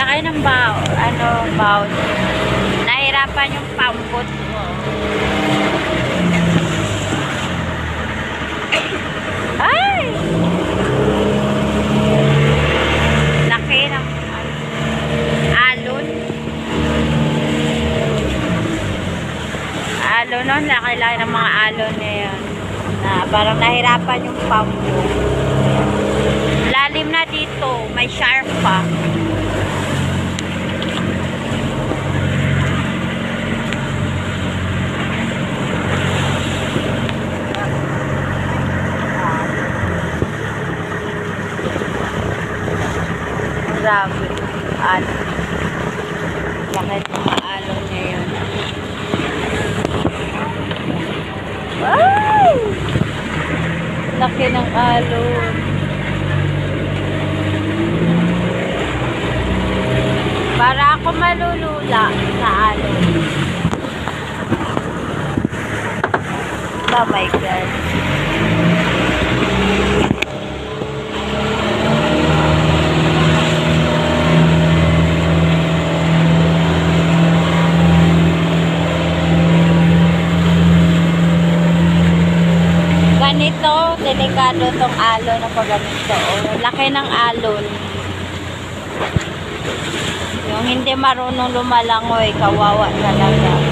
Laki ng bao, ano, bao. Nahirapan yung pambot mo. Ay! Laki ng alon. Alon nun, laki-laki ng mga alon na yun. Na parang nahirapan yung pambot. Lalim na dito, may shark pa. Grabe. Laki ng mga alon niya yun. Ay! Laki ng alon. Para ako malulula sa alon. Oh my God. Ganito, delikado tong alon na pag ganito. Oh, laki ng alon. Yung hindi marunong lumalangoy, kawawa talaga.